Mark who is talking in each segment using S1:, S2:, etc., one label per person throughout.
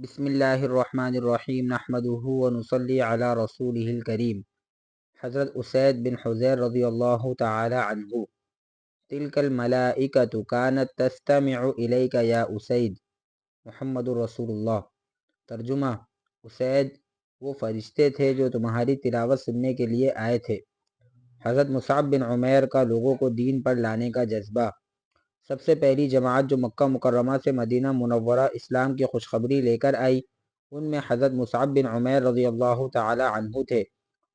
S1: بسم اللہ الرحمن الرحیم نحمده ونصلي علی رسوله الکریم حضرت اسید بن حضیر رضی اللہ تعالی عنہ تلک الملائکة كانت تستمع الیک یا اسید محمد رسول اللہ ترجمہ اسید وہ فرشتے تھے جو تمہاری تلاوت سننے کے لیے آئے تھے حضرت مصعب بن عمیر کا لوگوں کو دین پر لانے کا جذبہ سب سے پہلی جماعت جو مکہ مکرمہ سے مدینہ منورہ اسلام کی خوشخبری لے کر آئی، ان میں حضرت مصعب بن عمیر رضی اللہ تعالی عنہ تھے،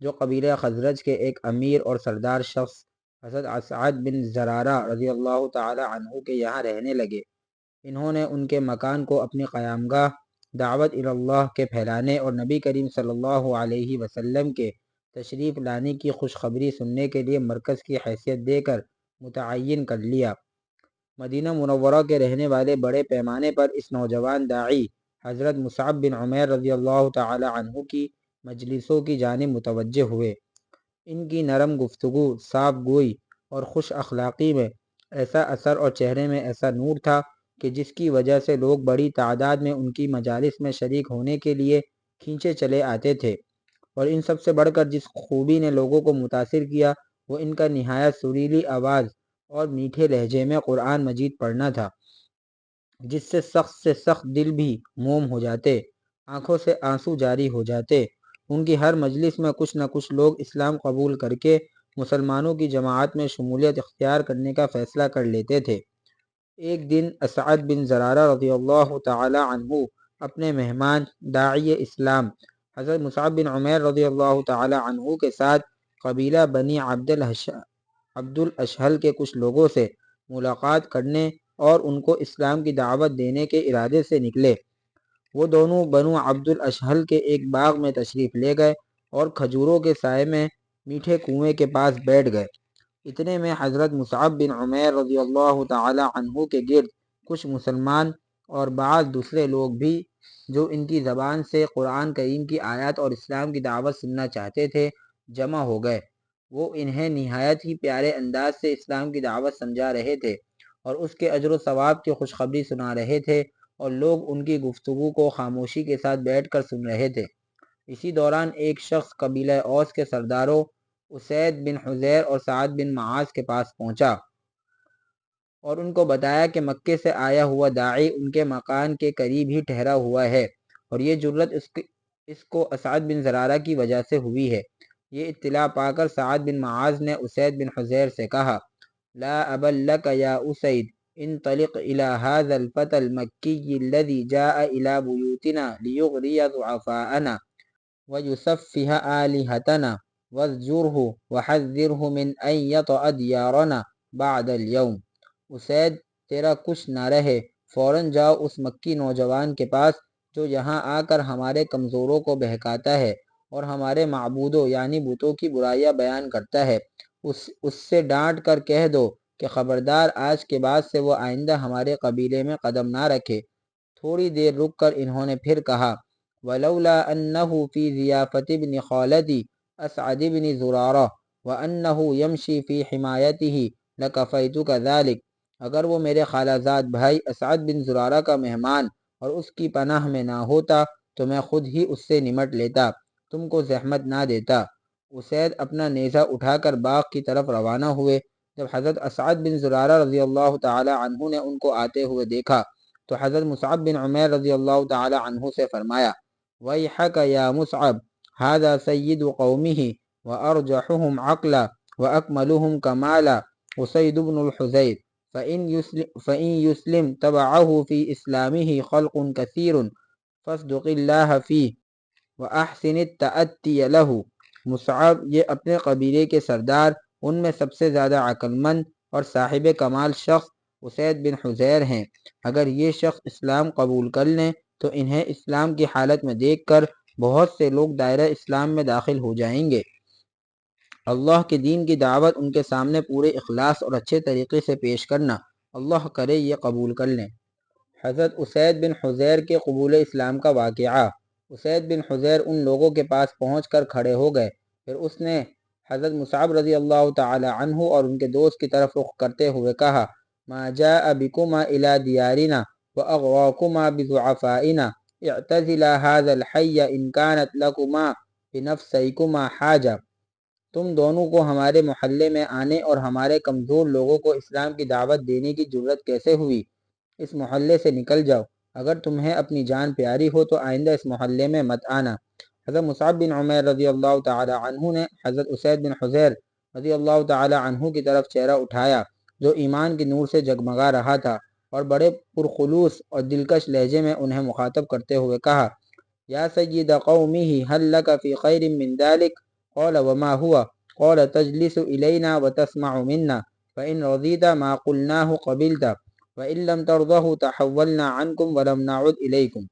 S1: جو قبیلہ خزرج کے ایک امیر اور سردار شخص حضرت اسعد بن زرارہ رضی اللہ تعالی عنہ کے یہاں رہنے لگے۔ انہوں نے ان کے مکان کو اپنی قیامگاہ، دعوت اللہ کے پھیلانے اور نبی کریم صلی اللہ علیہ وسلم کے تشریف لانے کی خوشخبری سننے کے لیے مرکز کی حیثیت دے کر متعین کر لیا۔ مدینہ منورہ کے رہنے والے بڑے پیمانے پر اس نوجوان داعی حضرت مصعب بن عمیر رضی اللہ تعالی عنہ کی مجلسوں کی جانب متوجہ ہوئے۔ ان کی نرم گفتگو صاف گوئی اور خوش اخلاقی میں ایسا اثر اور چہرے میں ایسا نور تھا کہ جس کی وجہ سے لوگ بڑی تعداد میں ان کی مجالس میں شریک ہونے کے لیے کھینچے چلے آتے تھے۔ اور ان سب سے بڑھ کر جس خوبی نے لوگوں کو متاثر کیا وہ ان کا نہایت سریلی آواز اور میٹھے لہجے میں قرآن مجید پڑھنا تھا، جس سے سخت سے سخت دل بھی موم ہو جاتے، آنکھوں سے آنسو جاری ہو جاتے۔ ان کی ہر مجلس میں کچھ نہ کچھ لوگ اسلام قبول کر کے مسلمانوں کی جماعت میں شمولیت اختیار کرنے کا فیصلہ کر لیتے تھے۔ ایک دن اسعد بن زرارہ رضی اللہ تعالی عنہ اپنے مہمان داعی اسلام، حضرت مصعب بن عمیر رضی اللہ تعالی عنہ کے ساتھ قبیلہ بنی عبد عبد الاشحل کے کچھ لوگوں سے ملاقات کرنے اور ان کو اسلام کی دعوت دینے کے ارادے سے نکلے۔ وہ دونوں بنو عبد الاشحل کے ایک باغ میں تشریف لے گئے اور کھجوروں کے سائے میں میٹھے کنویں کے پاس بیٹھ گئے۔ اتنے میں حضرت مصعب بن عمیر رضی اللہ تعالی عنہ کے گرد کچھ مسلمان اور بعض دوسرے لوگ بھی جو ان کی زبان سے قرآن کریم کی آیات اور اسلام کی دعوت سننا چاہتے تھے جمع ہو گئے۔ وہ انہیں نہایت ہی پیارے انداز سے اسلام کی دعوت سمجھا رہے تھے اور اس کے اجر و ثواب کی خوشخبری سنا رہے تھے اور لوگ ان کی گفتگو کو خاموشی کے ساتھ بیٹھ کر سن رہے تھے۔ اسی دوران ایک شخص قبیلہ اوس کے سرداروں، اسید بن حزیر اور سعد بن معاذ کے پاس پہنچا اور ان کو بتایا کہ مکے سے آیا ہوا داعی ان کے مکان کے قریب ہی ٹھہرا ہوا ہے اور یہ جرت اس کو اسعد بن زرارہ کی وجہ سے ہوئی ہے۔ یہ اطلاع پا کر سعد بن معاذ نے اسید بن حزیر سے کہا، لا ابل یا اسید، انطلق الى هذا الفتى المكي الذي جاء الى بيوتنا ليغري ضعفاءنا ويسفه آلهتنا واذجره وحذره من ان يطأ ديارنا بعد اليوم اسید، تیرا کچھ نہ رہے، فوراً جاؤ اس مکی نوجوان کے پاس جو یہاں آ کر ہمارے کمزوروں کو بہکاتا ہے۔ اور ہمارے معبودوں یعنی بتوں کی برائیاں بیان کرتا ہے۔ اس اس سے ڈانٹ کر کہہ دو کہ خبردار آج کے بعد سے وہ آئندہ ہمارے قبیلے میں قدم نہ رکھے۔ تھوڑی دیر رک کر انہوں نے پھر کہا، ولولا انه في ضيافه ابن خالتي اسعد بن زرارہ وانه يمشي في حمایته لكفيتك ذلك اگر وہ میرے خالہ زاد بھائی اسعد بن زرارہ کا مہمان اور اس کی پناہ میں نہ ہوتا تو میں خود ہی اس سے نمٹ لیتا۔ تم کو زحمت نہ دیتا۔ اسید اپنا نیزہ اٹھا کر باغ کی طرف روانہ ہوئے۔ جب حضرت اسعد بن زرارہ رضی اللہ تعالی عنہ نے ان کو آتے ہوئے دیکھا، تو حضرت مصعب بن عمیر رضی اللہ تعالی عنہ سے فرمایا وَيْحَكَ يَا مُصْعَبْ هَذَا سَيِّدُ قَوْمِهِ وَأَرْجَحُهُمْ عَقْلًا وَأَكْمَلُهُمْ كَمَالًا وسید بن الحزیر فَإِن يُسْلِمْ تَبَعَهُ فِي إِسْلَامِهِ خَلْقٌ كَثِيرٌ فَاسْدُقِ اللَّهَ فِيهِ وَأَحْسِنِ التَّأَتِّيَ لَهُ۔ مصعب، یہ اپنے قبیلے کے سردار، ان میں سب سے زیادہ عقلمند اور صاحب کمال شخص اسید بن حزیر ہیں۔ اگر یہ شخص اسلام قبول کر لیں، تو انہیں اسلام کی حالت میں دیکھ کر بہت سے لوگ دائرہ اسلام میں داخل ہو جائیں گے۔ اللہ کے دین کی دعوت ان کے سامنے پورے اخلاص اور اچھے طریقے سے پیش کرنا۔ اللہ کرے یہ قبول کر لیں۔ حضرت اسید بن حزیر کے قبول اسلام کا واقعہ۔ اسید بن حضیر ان لوگوں کے پاس پہنچ کر کھڑے ہو گئے۔ پھر اس نے حضرت مصعب رضی اللہ تعالی عنہ اور ان کے دوست کی طرف رخ کرتے ہوئے کہا، ما جاء بکما الى دیارنا واغواکما بضعفائنا اعتزلا هذا الحي ان كانت لكما بنفسيكما حاجہ تم دونوں کو ہمارے محلے میں آنے اور ہمارے کمزور لوگوں کو اسلام کی دعوت دینے کی ضرورت کیسے ہوئی؟ اس محلے سے نکل جاؤ۔ اگر تمہیں اپنی جان پیاری ہو تو آئندہ اس محلے میں مت آنا۔ حضرت مصعب بن عمیر رضی اللہ تعالی عنہ نے حضرت اسید بن حضیر رضی اللہ تعالی عنہ کی طرف چہرہ اٹھایا جو ایمان کی نور سے جگمگا رہا تھا اور بڑے پرخلوص اور دلکش لہجے میں انہیں مخاطب کرتے ہوئے کہا، یا سید قومی ہی حل لک فی خیر من ذلك قال، وما هو قال، تجلس الینا وتسمع منا فإن رضیت ما قلناه قبلت. وإن لم ترضه تحولنا عنكم ولم نعد الیکم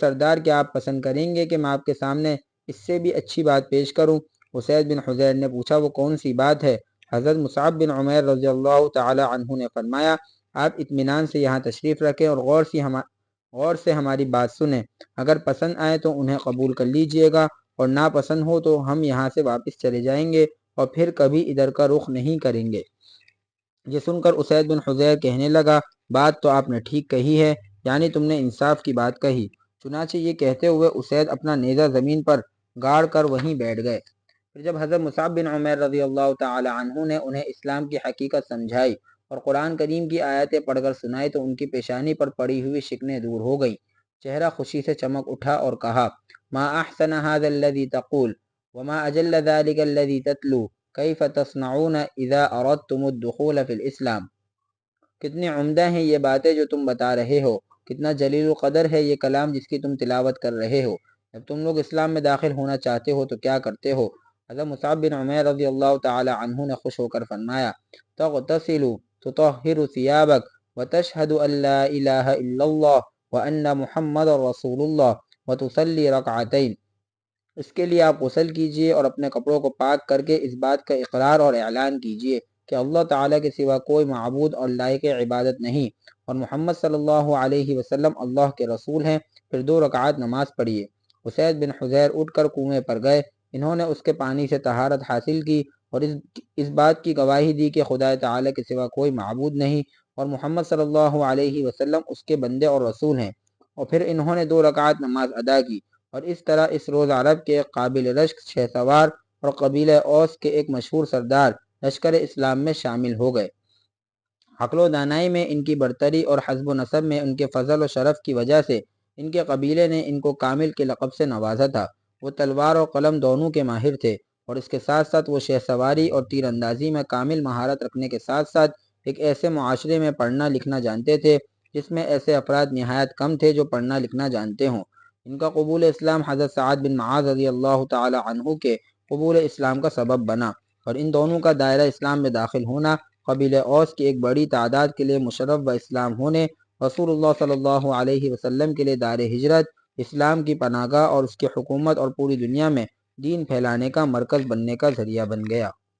S1: سردار، کیا آپ پسند کریں گے کہ میں آپ کے سامنے اس سے بھی اچھی بات پیش کروں؟ اسید بن حزیر نے پوچھا، وہ کون سی بات ہے؟ حضرت مصعب بن عمیر رضی اللہ تعالی عنہ نے فرمایا، آپ اطمینان سے یہاں تشریف رکھیں اور غور سے غور سے ہماری بات سنیں۔ اگر پسند آئے تو انہیں قبول کر لیجیے گا، اور ناپسند ہو تو ہم یہاں سے واپس چلے جائیں گے اور پھر کبھی ادھر کا رخ نہیں کریں گے۔ یہ سن کر اسید بن حزیر کہنے لگا بات تو آپ نے ٹھیک کہی ہے یعنی تم نے انصاف کی بات کہی۔ چنانچہ یہ کہتے ہوئے اسید اپنا نیزہ زمین پر گاڑ کر وہیں بیٹھ گئے۔ پھر جب حضرت مصعب بن عمیر رضی اللہ تعالی عنہ نے انہیں اسلام کی حقیقت سمجھائی اور قرآن کریم کی آیتیں پڑھ کر سنائی تو ان کی پیشانی پر پڑی ہوئی شکنیں دور ہو گئیں۔ چہرہ خوشی سے چمک اٹھا اور کہا، ما احسن هذا الذي تقول وما اجل ذلك الذي تتلو، كيف تصنعون اذا اردتم الدخول في الاسلام کتنی عمدہ ہیں یہ باتیں جو تم بتا رہے ہو، کتنا جلیل و قدر ہے یہ کلام جس کی تم تلاوت کر رہے ہو۔ جب تم لوگ اسلام میں داخل ہونا چاہتے ہو تو کیا کرتے ہو؟ حضرت مصعب بن عمیر رضی اللہ تعالی عنہ نے خوش ہو کر فرمایا، تغتسلوا تطهر ثيابك وتشهد ان لا اله الا الله وان محمد رسول الله وتصلي ركعتين۔ اس کے لیے آپ غسل کیجیے اور اپنے کپڑوں کو پاک کر کے اس بات کا اقرار اور اعلان کیجیے۔ کہ اللہ تعالیٰ کے سوا کوئی معبود اور لائق عبادت نہیں۔ اور محمد صلی اللہ علیہ وسلم اللہ کے رسول ہیں، پھر دو رکعات نماز پڑھیے۔ حسید بن حزیر اٹھ کر کنویں پر گئے۔ انہوں نے اس کے پانی سے طہارت حاصل کی اور اس اس بات کی گواہی دی کہ خدا تعالی کے سوا کوئی معبود نہیں۔ اور محمد صلی اللہ علیہ وسلم اس کے بندے اور رسول ہیں۔ اور پھر انہوں نے دو رکعت نماز ادا کی۔ اور اس طرح اس روز عرب کے قابل رشک شہ سوار اور قبیل اوس کے ایک مشہور سردار لشکر اسلام میں شامل ہو گئے۔ عقل و دانائی میں ان کی برتری اور حزب و نصب میں ان کے فضل و شرف کی وجہ سے ان کے قبیلے نے ان کو کامل کے لقب سے نوازا تھا۔ وہ تلوار اور قلم دونوں کے ماہر تھے اور اس کے ساتھ ساتھ وہ شہ سواری اور تیر اندازی میں کامل مہارت رکھنے کے ساتھ ساتھ ایک ایسے معاشرے میں پڑھنا لکھنا جانتے تھے جس میں ایسے افراد نہایت کم تھے جو پڑھنا لکھنا جانتے ہوں۔ ان کا قبول اسلام حضرت سعد بن معاذ رضی اللہ تعالی عنہ کے قبول اسلام کا سبب بنا۔ اور ان دونوں کا دائرہ اسلام میں داخل ہونا قبیل اوس کی ایک بڑی تعداد کے لیے مشرف و اسلام ہونے، رسول اللہ صلی اللہ علیہ وسلم کے لیے دار ہجرت، اسلام کی پناہ گاہ اور اس کی حکومت اور پوری دنیا میں دین پھیلانے کا مرکز بننے کا ذریعہ بن گیا۔